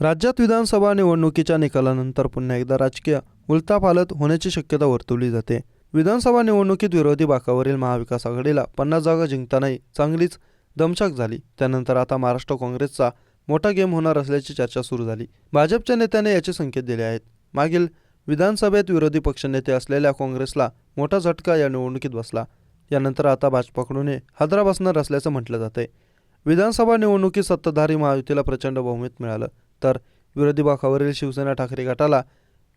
राज्यात विधानसभा निवडणुकीच्या निकालानंतर पुन्हा एकदा राजकीय उलथापालथ होण्याची शक्यता वर्तवली जाते. विधानसभा निवडणुकीत विरोधी बाकावरील महाविकास आघाडीला पन्नास जागा जिंकतानाही चांगलीच दमछाक झाली. त्यानंतर आता महाराष्ट्र काँग्रेसचा मोठा गेम होणार असल्याची चर्चा सुरू झाली. भाजपच्या नेत्याने याचे संकेत दिले आहेत. मागील विधानसभेत विरोधी पक्षनेते असलेल्या काँग्रेसला मोठा झटका या निवडणुकीत बसला. यानंतर आता भाजपाकडून हादरा बसणार असल्याचं म्हटलं जातंय. विधानसभा निवडणुकीत सत्ताधारी महायुतीला प्रचंड बहुमत मिळालं. तर विरोधी बाकावरील शिवसेना ठाकरे गटाला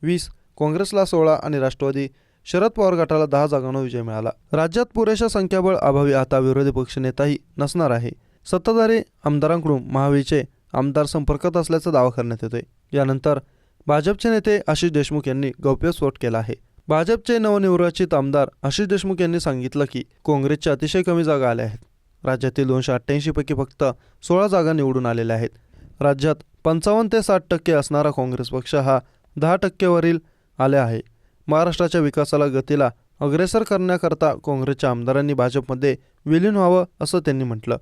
वीस काँग्रेसला सोळा आणि राष्ट्रवादी शरद पवार गटाला दहा जागांवर विजय मिळाला. राज्यात पुरेशा संख्याबळ अभावी आता विरोधी पक्षनेताही नसणार आहे. सत्ताधारी आमदारांकडून महावीचे आमदार संपर्कात असल्याचा दावा करण्यात येतोय. यानंतर भाजपचे नेते आशिष देशमुख यांनी गौप्यस्फोट केला आहे. भाजपचे नवनिर्वाचित आमदार आशिष देशमुख यांनी सांगितलं की काँग्रेसच्या अतिशय कमी जागा आल्या आहेत. राज्यातील दोनशे अठ्ठ्याऐंशी पैकी फक्त सोळा जागा निवडून आलेल्या आहेत. राज्यात पंचावन्न ते साठ टक्के असणारा काँग्रेस पक्ष हा दहा टक्केवरील आला आहे. महाराष्ट्राच्या विकासाला गतीला अग्रेसर करण्याकरता काँग्रेसच्या आमदारांनी भाजपमध्ये विलीन व्हावं असं त्यांनी म्हटलं.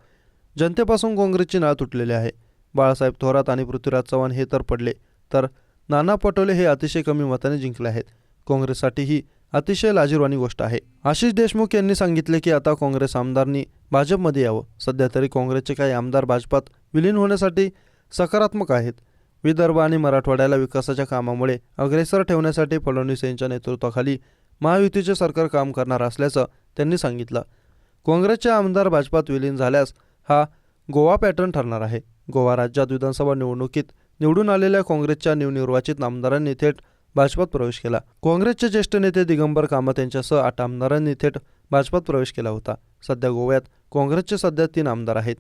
जनतेपासून काँग्रेसची नाळ तुटलेली आहे. बाळासाहेब थोरात आणि पृथ्वीराज चव्हाण हे तर पडले तर नाना पटोले हे अतिशय कमी मताने जिंकले आहेत. काँग्रेससाठी ही अतिशय लाजीरवाणी गोष्ट आहे. आशिष देशमुख यांनी सांगितले की आता काँग्रेस आमदारांनी भाजपमध्ये यावं. सध्या तरी काँग्रेसचे काही आमदार भाजपात विलीन होण्यासाठी सकारात्मक आहेत. विदर्भ आणि मराठवाड्याला विकासाच्या कामामुळे अग्रेसर ठेवण्यासाठी फडणवीस यांच्या नेतृत्वाखाली महायुतीचे सरकार काम करणार असल्याचं त्यांनी सांगितलं. काँग्रेसचे आमदार भाजपात विलीन झाल्यास हा गोवा पॅटर्न ठरणार आहे. गोवा राज्यात विधानसभा निवडणुकीत निवडून आलेल्या काँग्रेसच्या नवनिर्वाचित आमदारांनी थेट भाजपात प्रवेश केला. काँग्रेसचे ज्येष्ठ नेते दिगंबर कामत यांच्यासह आठ आमदारांनी थेट भाजपात प्रवेश केला होता. सध्या गोव्यात काँग्रेसचे सध्या तीन आमदार आहेत.